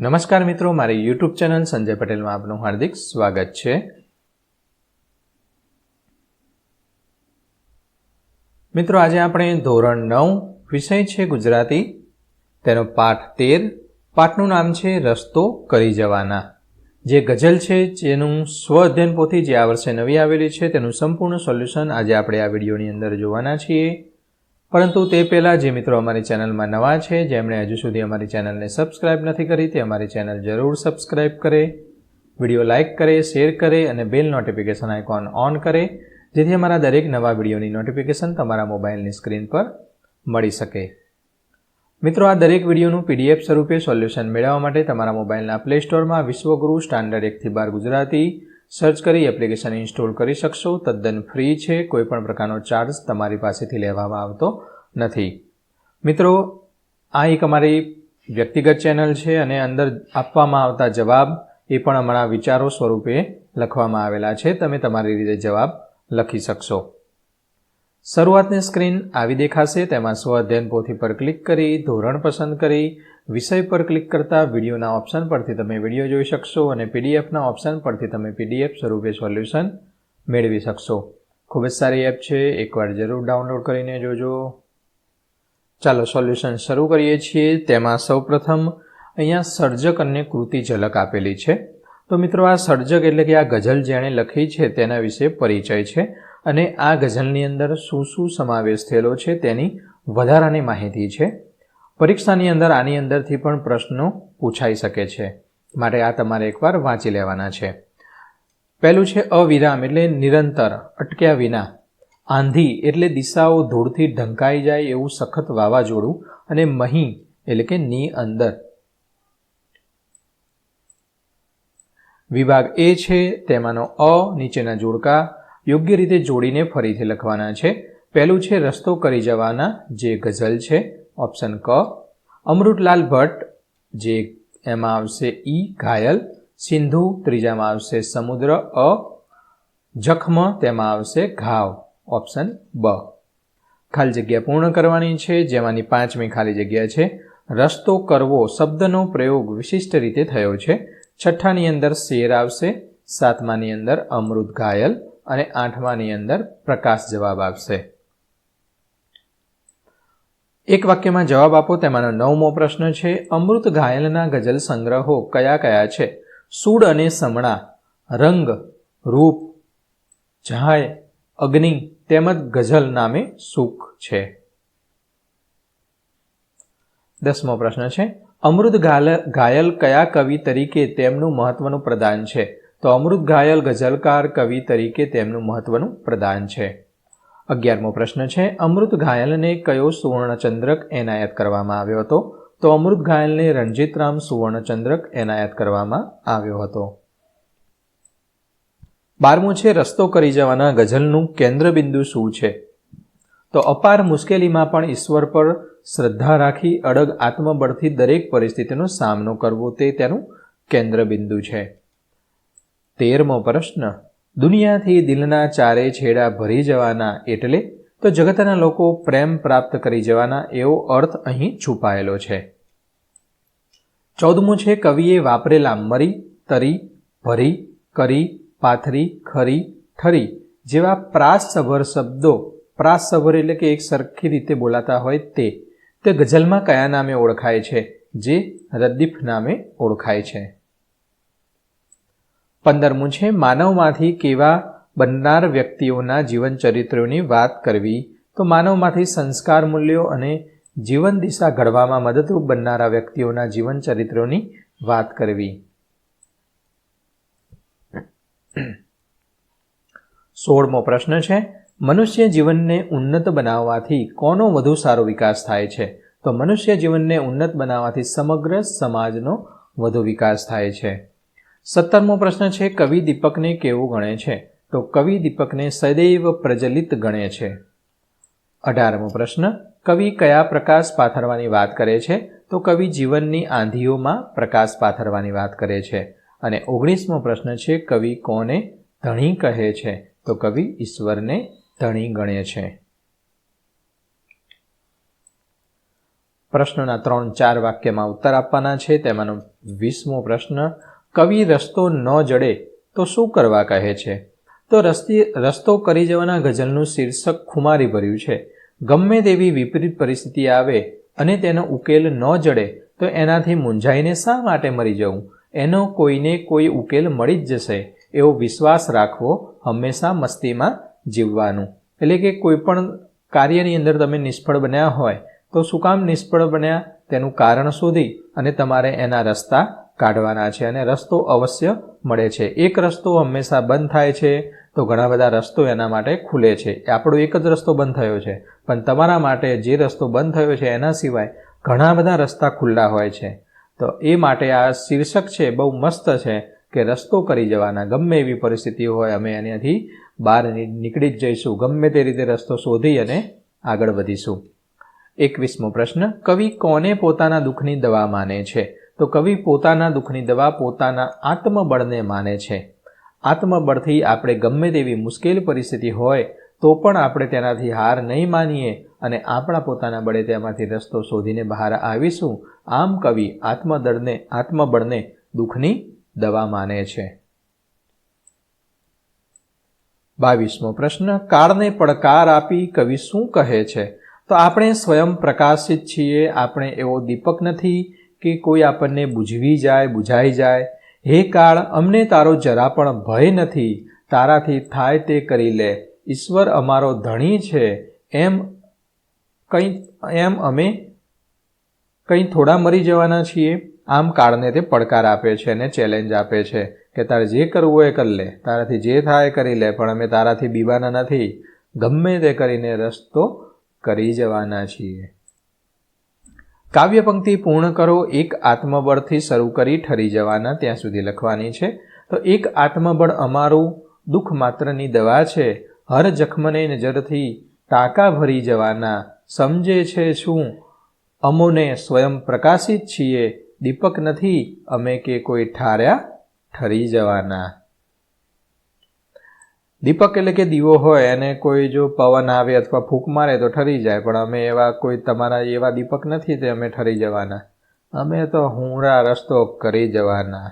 નમસ્કાર મિત્રો, મારી યુટ્યુબ ચેનલ સંજય પટેલમાં આપનું હાર્દિક સ્વાગત છે. મિત્રો, આજે આપણે ધોરણ નવ, વિષય છે ગુજરાતી. તેનો પાઠ તેર. પાઠનું નામ છે રસ્તો કરી જવાના. જે ગઝલ છે, જેનું સ્વ અધ્યયન પોથી જે આ વર્ષે નવી આવેલી છે, તેનું સંપૂર્ણ સોલ્યુશન આજે આપણે આ વિડીયોની અંદર જોવાના છીએ. પરંતુ તે પહેલાં જે મિત્રો અમારી ચેનલમાં નવા છે, જેમણે હજુ સુધી અમારી ચેનલને સબસ્ક્રાઇબ નથી કરી, તે અમારી ચેનલ જરૂર સબસ્ક્રાઇબ કરે, વીડિયો લાઇક કરે, શેર કરે અને બેલ નોટિફિકેશન આઇકોન ઓન કરે, જેથી અમારા દરેક નવા વિડીયોની નોટિફિકેશન તમારા મોબાઈલની સ્ક્રીન પર મળી શકે. મિત્રો, આ દરેક વિડીયોનું પીડીએફ સ્વરૂપે સોલ્યુશન મેળવવા માટે તમારા મોબાઈલના પ્લે સ્ટોરમાં વિશ્વગુરુ સ્ટાન્ડર્ડ એકથી બાર ગુજરાતી સર્ચ કરી એપ્લિકેશન ઇન્સ્ટોલ કરી શકશો. તદ્દન ફ્રી છે. કોઈપણ પ્રકારનો ચાર્જ તમારી પાસેથી લેવામાં આવતો નથી. મિત્રો, આ એક અમારી વ્યક્તિગત ચેનલ છે અને અંદર આપવામાં આવતા જવાબ એ પણ અમારા વિચારો સ્વરૂપે લખવામાં આવેલા છે. તમે તમારી રીતે જવાબ લખી શકશો. શરૂઆતની સ્ક્રીન આવી દેખાશે. તેમાં સ્વ અધ્યયન પોથી પર ક્લિક કરી, ધોરણ પસંદ કરી વિષય પર ક્લિક કરતા વિડીયોના ઓપ્શન પરથી તમે વીડિયો જોઈ શકશો અને પીડીએફના ઓપ્શન પરથી તમે પીડીએફ સ્વરૂપે સોલ્યુશન મેળવી શકશો. ખૂબ જ સારી એપ છે, એકવાર જરૂર ડાઉનલોડ કરીને જોજો. ચાલો સોલ્યુશન શરૂ કરીએ છીએ. તેમાં સૌપ્રથમ અહીંયા સર્જક અને કૃતિ ઝલક આપેલી છે. તો મિત્રો, આ સર્જક એટલે કે આ ગઝલ જેણે લખી છે તેના વિશે પરિચય છે અને આ ગઝલની અંદર શું શું સમાવેશ થયેલો છે તેની વધારાની માહિતી છે. પરીક્ષાની અંદર આની અંદરથી પણ પ્રશ્નો પૂછાઈ શકે છે. માટે આ તમારે એકવાર વાંચી લેવાના છે. પહેલું છે અવિરામ એટલે નિરંતર, અટક્યા વિના. આંધી એટલે દિશાઓ ધૂળથી ઢંકાઈ જાય એવું સખત વાવાઝોડું અને મહી એટલે કે ની અંદર. વિભાગ એ છે તેમાંનો અ, નીચેના જોડકા, યોગ્ય રીતે જોડીને ફરીથી લખવાના છે. પહેલું છે રસ્તો કરી જવાના જે ગઝલ છે. ઓપ્શન ક. અમૃતલાલ ભટ્ટ, જે એમાં આવશે ઈ, ઘાયલ. સિંધુ, ત્રીજામાં આવશે સમુદ્ર, અ. જખમ, તેમાં આવશે ઘાવ. ઓપ્શન બ. ખાલી જગ્યા પૂર્ણ કરવાની છે, જેમાંની પાંચમી ખાલી જગ્યા છે. રસ્તો કરવો, શબ્દનો પ્રયોગ વિશિષ્ટ રીતે થયો છે. છઠ્ઠાની અંદર શેર આવશે, સાતમાની અંદર અમૃત ઘાયલ અને આઠમાની અંદર પ્રકાશ જવાબ આવશે. એક વાક્યમાં જવાબ આપો, તેમાંનો નવમો પ્રશ્ન છે, અમૃત ઘાયલના ગઝલ સંગ્રહો કયા કયા છે? સૂડ અને સમણા, રંગ, રૂપ જહાય અગ્નિ, તેમજ ગઝલ નામે સુખ છે. દસમો પ્રશ્ન છે, અમૃત ઘાયલ કયા કવિ તરીકે તેમનું મહત્વનું પ્રદાન છે? તો અમૃત ઘાયલ ગઝલકાર કવિ તરીકે તેમનું મહત્વનું પ્રદાન છે. અગિયારમો પ્રશ્ન છે, અમૃત ઘાયલને કયો સુવર્ણચંદ્રક એનાયત કરવામાં આવ્યો હતો? તો અમૃત ઘાયલને રણજીતરામ સુવર્ણચંદ્રક એનાયત કરવામાં આવ્યો હતો. બારમું છે, રસ્તો કરી જવાના ગઝલનું કેન્દ્રબિંદુ શું છે? તો અપાર મુશ્કેલીમાં પણ ઈશ્વર પર શ્રદ્ધા રાખી અડગ આત્મબળથી દરેક પરિસ્થિતિનો સામનો કરવો તે તેનું કેન્દ્રબિંદુ છે. તેરમો પ્રશ્ન દુનિયાથી દિલના ચારે છેડા ભરી જવાના એટલે તો જગતના લોકો પ્રેમ પ્રાપ્ત કરી જવાના એવો અર્થ અહીં છુપાયેલો છે. ચૌદમું છે, કવિએ વાપરેલા મરી, તરી, ભરી, કરી, પાથરી, ખરી, ઠરી જેવા પ્રાસસભર શબ્દો પ્રાસસભર એટલે કે એક સરખી રીતે બોલાતા હોય તે તે ગઝલમાં કયા નામે ઓળખાય છે? જે રદ્દીફ નામે ઓળખાય છે. પંદરમું છે માનવમાંથી કેવા બનનાર વ્યક્તિઓના જીવન ચરિત્રોની વાત કરવી, તો માનવમાંથી સંસ્કાર મૂલ્યો અને જીવન દિશા ઘડવામાં મદદરૂપ બનનારા વ્યક્તિઓના જીવન ચરિત્રોની વાત કરવી. સોળમો પ્રશ્ન છે, મનુષ્ય જીવનને ઉન્નત બનાવવાથી કોનો વધુ સારો વિકાસ થાય છે? તો મનુષ્ય જીવનને ઉન્નત બનાવવાથી સમગ્ર સમાજનો વધુ વિકાસ થાય છે. સત્તરમો પ્રશ્ન છે, કવિ દીપકને કેવું ગણે છે? તો કવિ દીપકને સદૈવ પ્રજલિત ગણે છે. અઢારમો પ્રશ્ન, કવિ કયા પ્રકાશ પાથરવાની વાત કરે છે? તો કવિ જીવનની આંધીઓમાં પ્રકાશ પાથરવાની વાત કરે છે. અને ઓગણીસમો પ્રશ્ન છે, કવિ કોને ધણી કહે છે? તો કવિ ઈશ્વરને ધણી ગણે છે. પ્રશ્નના ત્રણ ચાર વાક્યમાં ઉત્તર આપવાના છે. તેમાંનો વીસમો પ્રશ્ન કવિ રસ્તો ન જડે, તો શું કરવા કહે છે? તો રસ્તી, રસ્તો કરી જવાના ગઝલનું શીર્ષક ખુમારી ભર્યું છે. ગમે તેવી વિપરીત પરિસ્થિતિ આવે અને તેનો ઉકેલ ન જડે, તો એનાથી મૂંઝાઈને શા માટે મરી જવું? એનો કોઈને કોઈ ઉકેલ મળી જ જશે, એવો વિશ્વાસ રાખવો હંમેશા મસ્તીમાં જીવવાનું. એટલે કે કોઈ પણ કાર્યની અંદર તમે નિષ્ફળ બન્યા હોય, તો શું કામ નિષ્ફળ બન્યા? તેનું કારણ શોધી અને તમારે એના રસ્તા કાઢવાના છે અને રસ્તો અવશ્ય મળે છે. એક રસ્તો હંમેશા બંધ થાય છે, તો ઘણા બધા રસ્તો એના માટે ખુલે છે. આપણો એક જ રસ્તો બંધ થયો છે. પણ તમારા માટે જે રસ્તો બંધ થયો છે, એના સિવાય ઘણા બધા રસ્તા ખુલ્લા હોય છે. તો એ માટે આ શીર્ષક છે, બહુ મસ્ત છે, કે રસ્તો કરી જવાના. ગમે એવી પરિસ્થિતિ હોય, અમે એનાથી બહાર નીકળી જ જઈશું. ગમે તે રીતે રસ્તો શોધી અને આગળ વધીશું. એકવીસમો પ્રશ્ન, કવિ કોને પોતાના દુઃખની દવા માને છે? તો કવિ પોતાના દુઃખની દવા પોતાના આત્મબળને માને છે. આત્મબળથી આપણે ગમે તેવી મુશ્કેલ પરિસ્થિતિ હોય, તો પણ આપણે તેનાથી હાર નહીં માનીએ અને આપણા પોતાના બળે તેમાંથી રસ્તો શોધીને બહાર આવીશું, આમ કવિ આત્મદળને, આત્મબળને દુઃખની દવા માને છે. બાવીસમો પ્રશ્ન, કાળને પડકાર આપી કવિ શું કહે છે? તો આપણે સ્વયં પ્રકાશિત છીએ, આપણે એવો દીપક નથી કે કોઈ આપણને બુઝવી જાય બુઝાઈ જાય, હે કાળ, અમને તારો જરા પણ ભય નથી. તારાથી થાય તે કરી લે. ઈશ્વર અમારો ધણી છે. એમ કંઈ, એમ અમે કંઈ થોડા મરી જવાના છીએ. આમ કાળને તે પડકાર આપે છે અને ચેલેન્જ આપે છે કે તારે જે કરવું હોય એ કરી લે. તારાથી જે થાય કરી લે, પણ અમે તારાથી બીવાના નથી. ગમે તે કરીને રસ્તો કરી જવાના છીએ. કાવ્ય પંક્તિ પૂર્ણ કરો, એક આત્મબળથી શરૂ કરી ઠરી જવાના ત્યાં સુધી લખવાની છે. તો એક આત્મબળ અમારું દુઃખ માત્રની દવા છે. હર જખમને નજરથી ટાંકા ભરી જવાના. સમજે છે શું? અમોને સ્વયં પ્રકાશિત છીએ. દીપક નથી, અમે કે કોઈ ઠાર્યા? ઠરી જવાના. દીપક એટલે કે દીવો હોય અને કોઈ જો પવન આવે અથવા ફૂંક મારે તો ઠરી જાય. પણ અમે એવા કોઈ તમારા એવા દીપક નથી તે અમે ઠરી જવાના. અમે તો હુંરા રસ્તો કરી જવાના.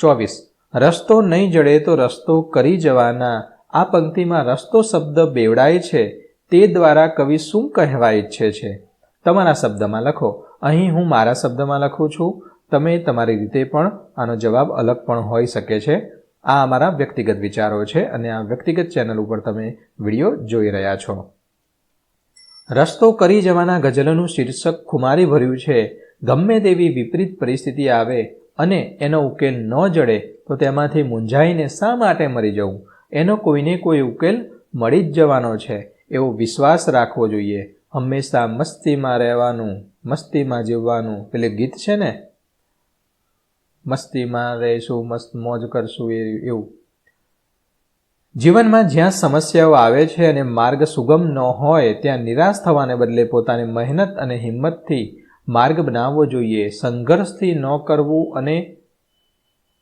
ચોવીસ. રસ્તો નહીં જડે તો રસ્તો કરી જવાના. આ પંક્તિમાં રસ્તો શબ્દ બેવડાય છે. તે દ્વારા કવિ શું કહેવા ઈચ્છે છે? તમારા શબ્દમાં લખો. અહીં હું મારા શબ્દમાં લખું છું. તમે તમારી રીતે પણ આનો જવાબ અલગ પણ હોઈ શકે છે. આ અમારા વ્યક્તિગત વિચારો છે અને આ વ્યક્તિગત ચેનલ ઉપર તમે વીડિયો જોઈ રહ્યા છો. રસ્તો કરી જવાના ગઝલનું શીર્ષક ખુમારી ભર્યું છે. ગમે તેવી વિપરીત પરિસ્થિતિ આવે અને એનો ઉકેલ ન જડે, તો તેમાંથી મૂંઝાઈને શા માટે મરી જવું? એનો કોઈને કોઈ ઉકેલ મળી જ જવાનો છે. એવો વિશ્વાસ રાખવો જોઈએ. હંમેશા મસ્તીમાં રહેવાનું, મસ્તીમાં જીવવાનું. પેલે ગીત છે ને? મસ્તીમાં રહીશું, મસ્ત મોજ કરશું એ એવું. જીવનમાં જ્યાં સમસ્યાઓ આવે છે અને માર્ગ સુગમ ન હોય, ત્યાં નિરાશ થવાને બદલે પોતાની મહેનત અને હિંમતથી માર્ગ બનાવવો જોઈએ. સંઘર્ષથી ન કરવું અને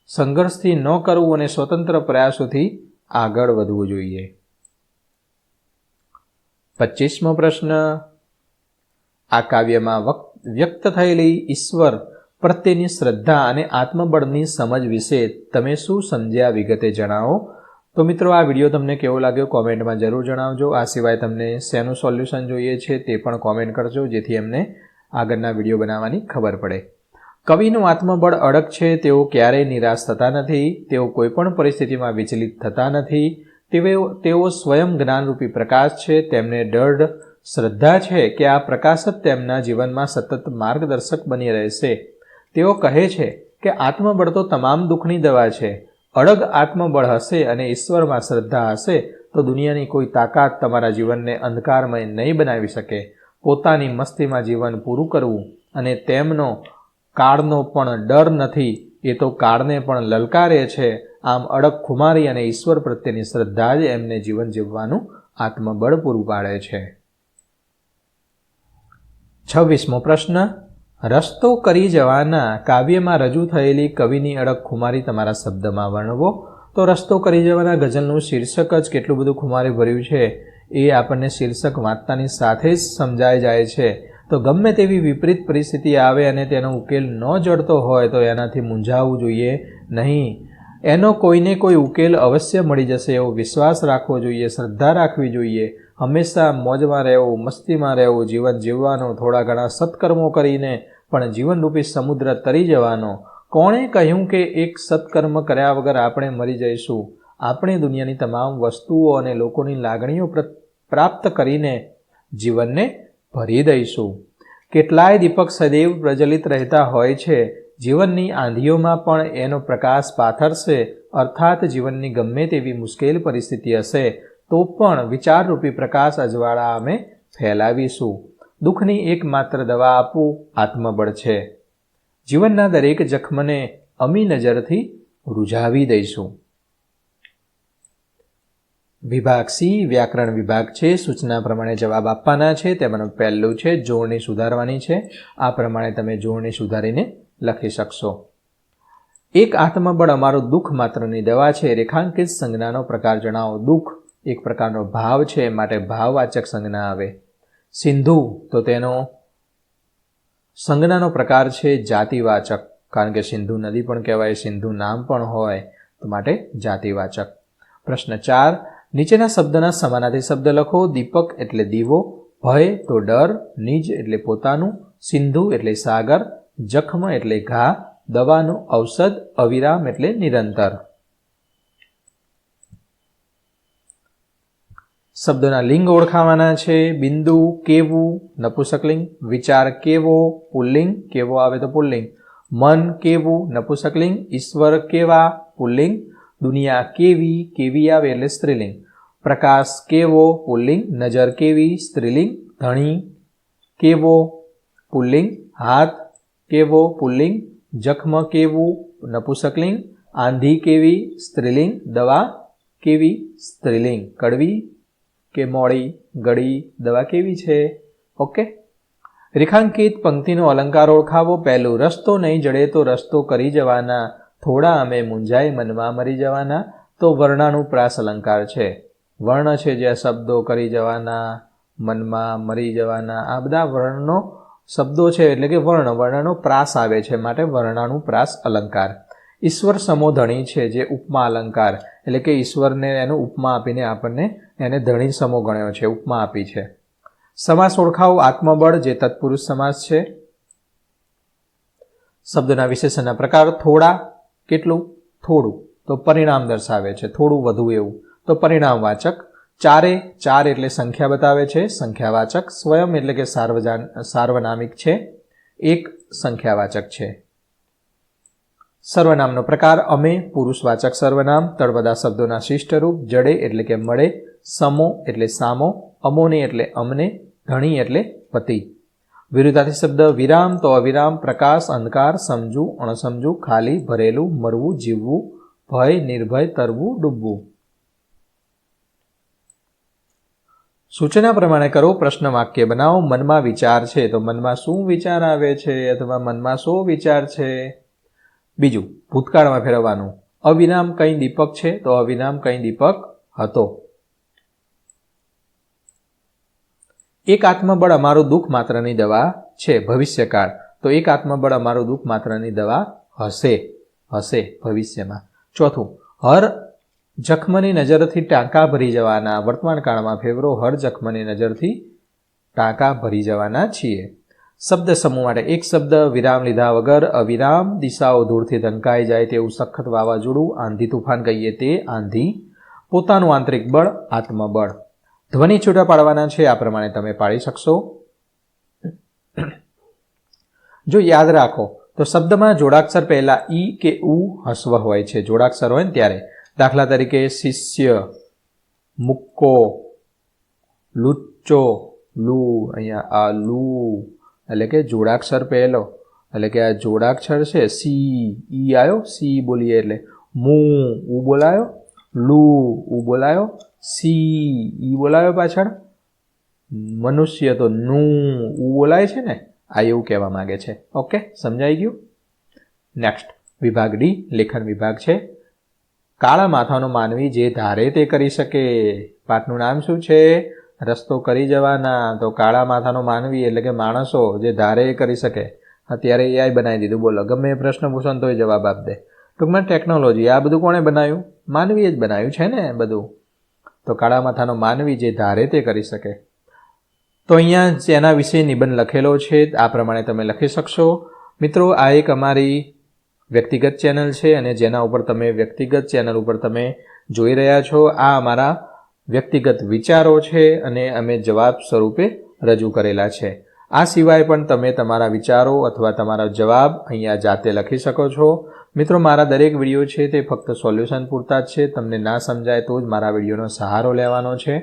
સંઘર્ષથી ન કરવું અને સ્વતંત્ર પ્રયાસોથી આગળ વધવું જોઈએ. પચીસમો પ્રશ્ન. આ કાવ્યમાં વ્યક્ત થયેલી ઈશ્વર પ્રત્યેની શ્રદ્ધા અને આત્મબળની સમજ વિશે તમે શું સમજ્યા વિગતે જણાવો. તો મિત્રો, આ વીડિયો તમને કેવો લાગ્યો કોમેન્ટમાં જરૂર જણાવજો. આ સિવાય તમને શેનું સોલ્યુશન જોઈએ છે તે પણ કોમેન્ટ કરજો, જેથી એમને આગળના વીડિયો બનાવવાની ખબર પડે. કવિનું આત્મબળ અડગ છે, તેઓ ક્યારેય નિરાશ થતા નથી, તેઓ કોઈપણ પરિસ્થિતિમાં વિચલિત થતા નથી, તેઓ તેઓ સ્વયં જ્ઞાનરૂપી પ્રકાશ છે, તેમને દૃઢ શ્રદ્ધા છે કે આ પ્રકાશ જ તેમના જીવનમાં સતત માર્ગદર્શક બની રહેશે. તેઓ કહે છે કે આત્મબળ તો તમામ દુઃખની દવા છે. અડગ આત્મબળ હશે અને ઈશ્વરમાં શ્રદ્ધા હશે, તો દુનિયાની કોઈ તાકાત તમારા જીવનને અંધકારમય નહીં બનાવી શકે. પોતાની મસ્તીમાં જીવન પૂરું કરવું અને તેમનો કાળનો પણ ડર નથી, એ તો કાળને પણ લલકારે છે. આમ અડગ ખુમારી અને ઈશ્વર પ્રત્યેની શ્રદ્ધા જ એમને જીવન જીવવાનું આત્મબળ પૂરું પાડે છે. છવ્વીસમો પ્રશ્ન રસ્તો કરી જવાના કાવ્યમાં રજૂ થયેલી કવિની અડગ ખુમારી તમારા શબ્દમાં વર્ણવો. તો રસ્તો કરી જવાના ગઝલનું શીર્ષક જ કેટલું બધું ખુમારી ભર્યું છે એ આપણને શીર્ષક વાંચતાની સાથે જ સમજાઈ જાય છે. તો ગમે તેવી વિપરીત પરિસ્થિતિ આવે અને તેનો ઉકેલ ન જડતો હોય તો એનાથી મૂંઝાવવું જોઈએ નહીં. એનો કોઈને કોઈ ઉકેલ અવશ્ય મળી જશે એવો વિશ્વાસ રાખવો જોઈએ, શ્રદ્ધા રાખવી જોઈએ. હંમેશા મોજમાં રહેવું, મસ્તીમાં રહેવું, જીવન જીવવાનું થોડા ઘણા સત્કર્મો કરીને પણ જીવનરૂપી સમુદ્ર તરી જવાનો. કોણે કહ્યું કે એક સત્કર્મ કર્યા વગર આપણે મરી જઈશું? આપણે દુનિયાની તમામ વસ્તુઓ અને લોકોની લાગણીઓ પ્રાપ્ત કરીને જીવનને ભરી દઈશું. કેટલાય દીપક સદૈવ પ્રજલિત રહેતા હોય છે. જીવનની આંધીઓમાં પણ એનો પ્રકાશ પાથરશે, અર્થાત જીવનની ગમે તેવી મુશ્કેલ પરિસ્થિતિ હશે, તો પણ વિચારરૂપી પ્રકાશ અજવાળા અમે ફેલાવીશું. દુઃખની એકમાત્ર દવા આપવું આત્મબળ છે. જીવનના દરેક જખમને અમી નજરથી રૂઝાવી દઈશું. વિભાગ સી, વ્યાકરણ વિભાગ છે. સૂચના પ્રમાણે જવાબ આપવાના છે. તેમાંનું પહેલું છે, જોડણી સુધારવાની છે. આ પ્રમાણે તમે જોડણી સુધારીને લખી શકશો. એક આત્મબળ અમારું દુઃખ માત્રની દવા છે. રેખાંકિત સંજ્ઞાનો પ્રકાર જણાવો. દુઃખ એક પ્રકારનો ભાવ છે. માટે ભાવવાચક સંજ્ઞા આવે. સિંધુ, તો તેનો સંજ્ઞાનો પ્રકાર છે જાતિવાચક. કારણ કે સિંધુ નદી પણ કહેવાય, સિંધુ નામ પણ હોય, તો માટે જાતિવાચક. પ્રશ્ન ચાર, નીચેના શબ્દના સમાનાર્થી શબ્દ લખો. દીપક એટલે દીવો, ભય તો ડર, નિજ એટલે પોતાનું, સિંધુ એટલે સાગર, જખમ એટલે ઘા, દવાનું ઔષધ, અવિરામ એટલે નિરંતર. શબ્દોના લિંગ ઓળખાવાના છે, બિંદુ, કેવું નપુસકલિંગ વિચાર કેવો, પુલ્લિંગ, કેવો આવે તો પુલ્લિંગ. મન કેવું નપુસકલિંગ ઈશ્વર કેવા, પુલ્લિંગ. દુનિયા કેવી કેવી આવે એટલે સ્ત્રીલિંગ. પ્રકાશ કેવો, પુલ્લિંગ. નજર કેવી, સ્ત્રીલિંગ. ધણી કેવો, પુલ્લિંગ. હાથ કેવો, પુલ્લિંગ. જખમ કેવું નપુસકલિંગ આંધી કેવી, સ્ત્રીલિંગ. દવા કેવી, સ્ત્રીલિંગ. કડવી કે મોડી ગળી દવા કેવી છે? ઓકે રેખાંકિત પંક્તિનો અલંકાર ઓળખાવો. પહેલું રસ્તો નહીં જડે તો રસ્તો કરી જવાના. થોડા અમે મૂંઝાઈ મનમાં મરી જવાના. તો વર્ણાનું પ્રાસ અલંકાર છે. વર્ણ છે જે શબ્દો કરી જવાના, મનમાં મરી જવાના. આ બધા વર્ણનો શબ્દો છે એટલે કે વર્ણ. વર્ણનો પ્રાસ આવે છે માટે વર્ણાનું પ્રાસ અલંકાર. ઈશ્વર સમોધણી છે જે ઉપમા અલંકાર. એટલે કે ઈશ્વરને એનું ઉપમા આપીને આપણને એને ધણી સમો ગણ્યો છે, ઉપમા આપી છે. સમાસ ઓળખાવો આત્મબળ જે તત્પુરુષ સમાસ છે. શબ્દના વિશેષણના પ્રકાર થોડા કેટલું? થોડું. તો પરિણામ દર્શાવે છે. થોડું વધુ એવું. તો પરિણામવાચક ચારે, ચાર એટલે સંખ્યા બતાવે છે. સંખ્યાવાચક સ્વયં એટલે કે સાર્વજાન સાર્વનામિક છે. એક સંખ્યાવાચક છે. સર્વનામનો પ્રકાર, અમે, પુરુષવાચક સર્વનામ, તળવદા શબ્દોના શિષ્ટરૂપ, જડે એટલે કે મળે, સમો એટલે સામો, અમોને એટલે અમને ઘણી એટલે પતિ. વિરુદ્ધાથી શબ્દ, વિરામ તો અવિરામ, પ્રકાશ, અંધકાર, સમજુ, અણસમજુ, ખાલી, ભરેલું, મરવું, જીવવું, ભય, નિર્ભય, તરવું, ડૂબવું. સૂચના પ્રમાણે કરો, પ્રશ્ન વાક્ય બનાવો, મનમાં વિચાર છે તો મનમાં શું વિચાર આવે છે? અથવા મનમાં શું વિચાર છે? બીજું, ભૂતકાળમાં ફેરવવાનું. અવિરામ કઈ દીપક છે તો અવિરામ કઈ દીપક હતો. એક આત્મબળ અમારું દુઃખ માત્રની દવા છે, ભવિષ્યકાળ. તો એક આત્મબળ અમારું દુઃખ માત્રની દવા હશે હશે ભવિષ્યમાં. ચોથું, હર જખમની નજરથી ટાંકા ભરી જવાના. વર્તમાન કાળમાં ફેવરો હર જખમની નજરથી ટાંકા ભરી જવાના છીએ. શબ્દ સમૂહ માટે એક શબ્દ, વિરામ લીધા વગર અવિરામ, દિશાઓ દૂરથી ધંકાઈ જાય તેવું સખત વાવાઝોડું, આંધી તુફાન કહીએ તે આંધી, પોતાનું આંતરિક બળ, આત્મબળ. ધ્વનિ છૂટા પાડવાના છે, આ પ્રમાણે તમે પાડી શકશો. જો યાદ રાખો, તો શબ્દમાં જોડાક્ષર પહેલા ઈ કે ઉ હસ્વ હોય છે. જોડાક્ષર હોય ને ત્યારે. દાખલા તરીકે શિષ્ય, મુક્કો, લુચ્ચો, લુ, અહીંયા આ લુ એટલે કે જોડાક્ષર પહેલો. એટલે કે આ જોડાક્ષર છે, સી, ઈ આવ્યો સી બોલીએ એટલે. મુ, ઉ બોલાયો, લુ, ઉ બોલાયો, સી, ઈ બોલાયો પાછળ. મનુષ્ય તો નું, ઉ બોલાય છે ને, આ એવું કહેવા માંગે છે. ઓકે, સમજાઈ ગયું? નેક્સ્ટ, વિભાગ ડી, લેખન વિભાગ છે. કાળા માથાનો માનવી જે ધારે તે કરી શકે. પાઠનું નામ શું છે? રસ્તો કરી જવાના, તો કાળા માથાનો માનવી એટલે કે માણસો જે ધારે એ કરી શકે, અત્યારે એઆઈ બનાવી દીધું. બોલો, ગમે એ પ્રશ્ન પૂછો ને તોય જવાબ આપ દે. ટૂંકમાં ટેકનોલોજી, આ બધું કોણે બનાવ્યું? માનવીએ જ બનાવ્યું છે ને બધું. તો કાળા માથાનો માનવી જે ધારે તે કરી શકે. તો અહીંયા જેના વિશે નિબંધ લખેલો છે, આ પ્રમાણે તમે લખી શકશો. મિત્રો, આ એક અમારી વ્યક્તિગત ચેનલ છે અને જેના ઉપર તમે વ્યક્તિગત ચેનલ ઉપર તમે જોઈ રહ્યા છો. આ અમારા વ્યક્તિગત વિચારો છે અને અમે જવાબ સ્વરૂપે રજૂ કરેલા છે. આ સિવાય પણ તમે તમારા વિચારો અથવા તમારા જવાબ અહીંયા જાતે લખી શકો છો. મિત્રો, મારા દરેક વીડિયો છે તે ફક્ત સોલ્યુશન પૂરતા જ છે. તમને ના સમજાય તો જ મારા વિડીયોનો સહારો લેવાનો છે.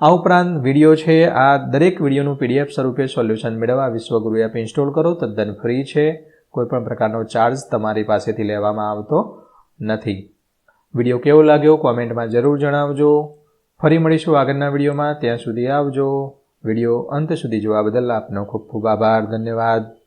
આ ઉપરાંત વીડિયો છે, આ દરેક વિડીયોનું પીડીએફ સ્વરૂપે સોલ્યુશન મેળવવા વિશ્વગુરુ એપ ઇન્સ્ટોલ કરો, તદ્દન ફ્રી છે. કોઈપણ પ્રકારનો ચાર્જ તમારી પાસેથી લેવામાં આવતો નથી. વીડિયો કેવો લાગ્યો કોમેન્ટમાં જરૂર જણાવજો. ફરી મળીશું આગળના વિડીયોમાં. ત્યાં સુધી આવજો. વીડિયો અંત સુધી જોવા બદલ આપનો ખૂબ ખૂબ આભાર. ધન્યવાદ.